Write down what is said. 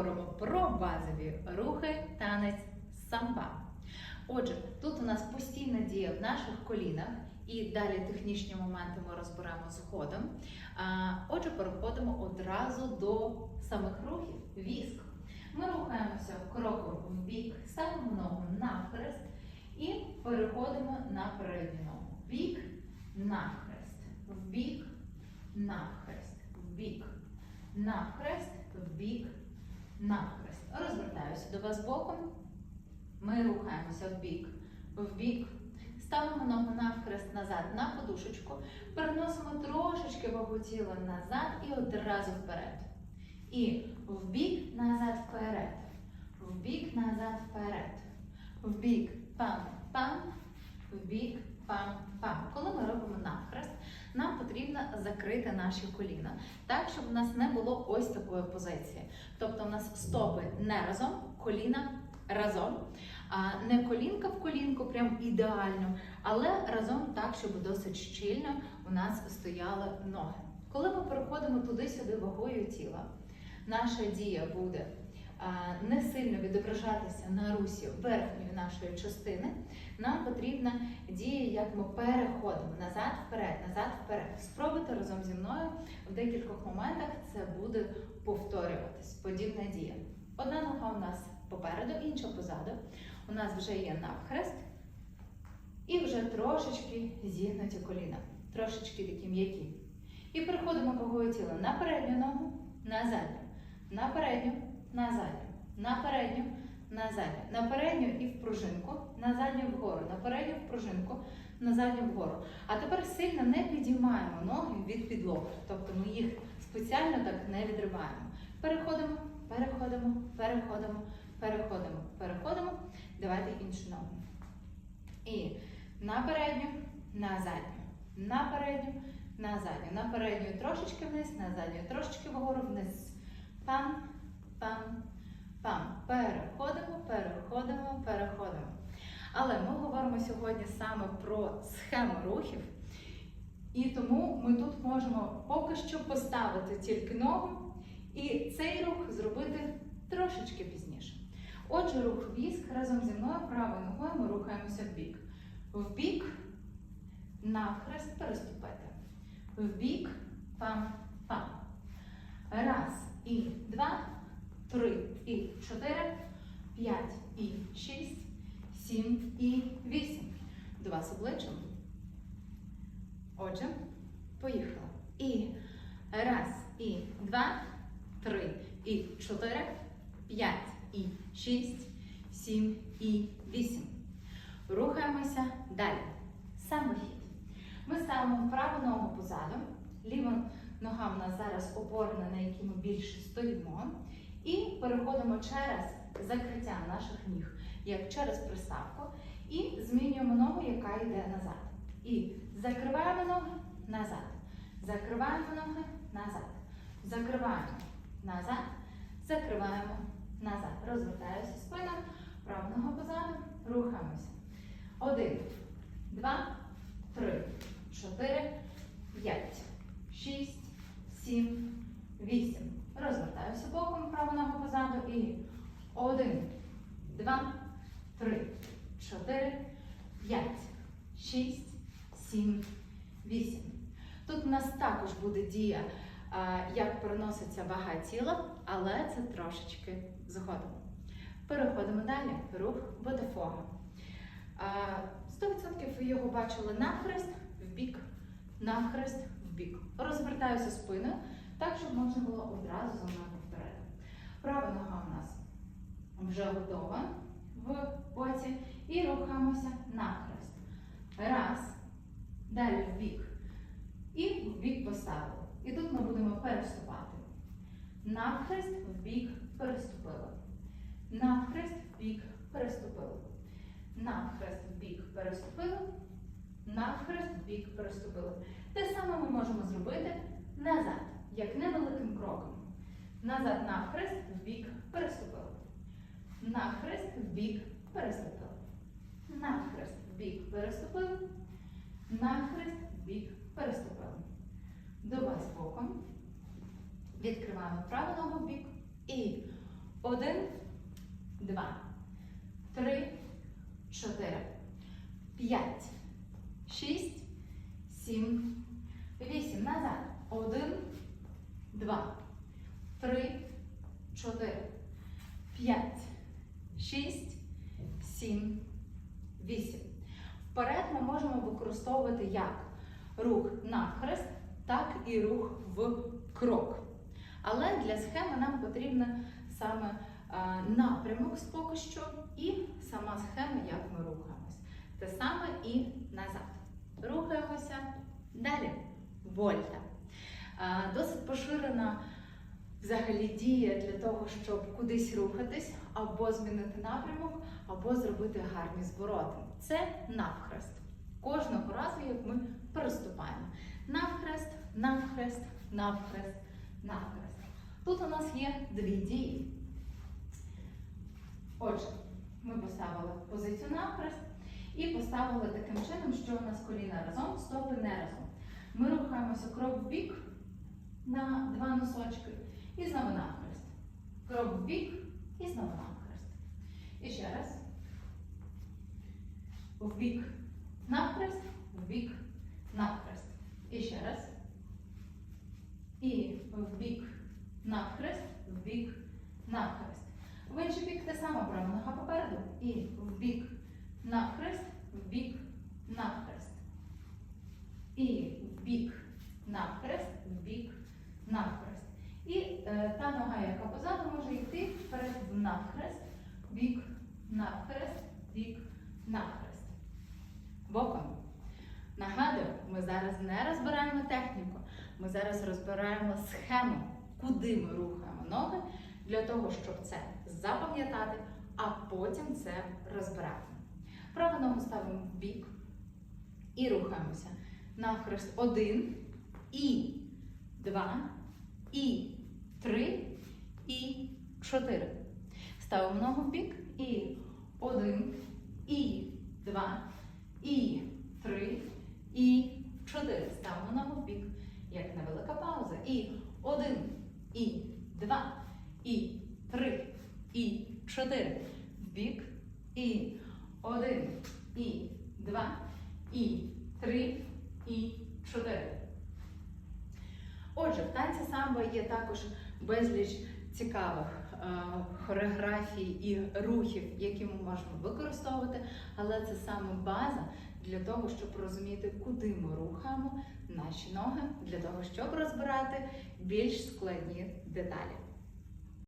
поговоримо про базові рухи танець самба. Отже, тут у нас постійна дія в наших колінах, і далі технічні моменти ми розберемо згодом. Отже, переходимо одразу до самих рухів. Віск. Ми рухаємося кроком в бік, ставимо ногу навхрест і переходимо на передню ногу. Бік, навхрест, в бік, навхрест, в бік, навхрест, в бік, навхрест. Розвертаюся до вас боком. Ми рухаємося в бік, в бік. Ставимо ногу навхрест назад на подушечку, переносимо трошечки вагу тіла назад і одразу вперед. І в бік, назад, вперед. В бік, назад, вперед. В бік, пам, пам, в бік, пам, пам. Коли ми робимо навхрест, нам потрібно закрити наші коліна, так, щоб у нас не було ось такої позиції. Тобто у нас стопи не разом, коліна разом. А не колінка в колінку, прям ідеально, але разом так, щоб досить щільно у нас стояли ноги. Коли ми переходимо туди-сюди вагою тіла, наша дія буде не сильно відображатися на русі верхньої нашої частини. Нам потрібна дія, як ми переходимо назад, вперед, назад, вперед. Спробуйте разом зі мною в декількох моментах це буде повторюватись. Подібна дія. Одна нога у нас попереду, інша позаду. У нас вже є навхрест. І вже трошечки зігнуті коліна. Трошечки такі м'які. І переходимо вагою тіла на передню ногу, на задню, на передню, на задню, на передню, на задню, на передню і в пружинку, на задню вгору, на передню в пружинку, на задню вгору. А тепер сильно не підіймаємо ноги від підлоги. Тобто ми їх спеціально так не відриваємо. Переходимо, переходимо, переходимо, переходимо, переходимо. Давайте іншу ногу. І на передню, на задню, на передню, на задню, на передню трошечки вниз, на задню трошечки вгору вниз. Пам. Переходимо, переходимо, переходимо. Але ми говоримо сьогодні саме про схему рухів. І тому ми тут можемо поки що поставити тільки ногу і цей рух зробити трошечки пізніше. Отже, рух віск разом зі мною правою ногою ми рухаємося в бік. В бік, навхрест переступити. В бік, пам, пам. Раз і два, три і чотири, п'ять і шість, сім і вісім. До вас обличчям. Отже, поїхали. І раз, і два, три, і чотири, п'ять, і шість, сім і вісім. Рухаємося далі. Самохід. Ми ставимо праву ногу позаду, ліва нога в нас зараз опорна, на якій ми більше стоїмо. І переходимо через закриття наших ніг, як через приставку, і змінюємо ногу, яка йде назад. І закриваємо ноги назад. Закриваємо ноги назад. Закриваємо назад. Закриваємо назад. Розвертаюся спина, праву ногу позаду. Рухаємося. Один, два, три, чотири, п'ять, шість, сім, вісім. Розвертаюся боком, праву ногу позаду. І один, два, три, чотири, п'ять, шість, сім, вісім. Тут у нас також буде дія, як переноситься вага тіла, але це трошечки згодом. Переходимо далі. Рух бодефога. 100% ви його бачили навхрест, в бік, навхрест, в бік. Розвертаюся спиною, так, щоб можна було одразу за повторити. Права нога у нас вже готова в боці. І рухаємося навхрест. Раз. Далі в бік. І в бік поставили. І тут ми будемо переступати. Навхрест, в бік, переступили. Навхрест, в бік, переступили. Навхрест, в бік, переступили. Навхрест, в бік, переступили. Те саме ми можемо зробити назад, як невеликим кроком. Назад навхрест, в бік. Навхрест, в бік, переступили. Навхрест, в бік, переступили. Навхрест, в бік, переступили. До вас боком. Відкриваємо праву ногу в бік. І Один, два, три, чотири, п'ять, шість, сім, вісім. Назад. Один, два, три, чотири, п'ять, шість, сім, вісім. Вперед ми можемо використовувати як рух навхрест, так і рух в крок. Але для схеми нам потрібно саме е, напрямок поки що і сама схема, як ми рухаємось. Те саме і назад. Рухаємося далі. Вольта. Е, Досить поширена взагалі дія для того, щоб кудись рухатись, або змінити напрямок, або зробити гарні звороти. Це навхрест. Кожного разу, як ми переступаємо. Навхрест, навхрест, навхрест, навхрест. Тут у нас є дві дії. Отже, ми поставили позицію навхрест і поставили таким чином, що у нас коліна разом, стопи не разом. Ми рухаємося крок в бік на два носочки і знову навхрест. Крок в бік і знову навхрест. І ще раз. В бік навхрест, в бік навхрест. І ще раз. І в бік навхрест, в бік навхрест. В інший бік те саме права нога попереду. І в бік навхрест, в бік навхрест. І в бік навхрест, в бік навхрест. І е, та нога, яка позаду, може йти вперед в навхрест, бік навхрест, бік навхрест. Боком. Нагадую, ми зараз не розбираємо техніку, ми зараз розбираємо схему, куди ми рухаємо ноги, для того, щоб це запам'ятати, а потім це розбирати. Праву ногу ставимо в бік і рухаємося. Навхрест один, і два, і три, і чотири. Ставимо ногу в бік і один, і два, і три, і чотири. Ставимо ногу в бік. Як невелика пауза. І один, і два, і три, і чотири. Бік. І один, і два, і три, і чотири. Отже, в танці самбо є також безліч цікавих е, хореографій і рухів, які ми можемо використовувати, але це саме база для того, щоб розуміти, куди ми рухаємо наші ноги, для того, щоб розбирати більш складні деталі.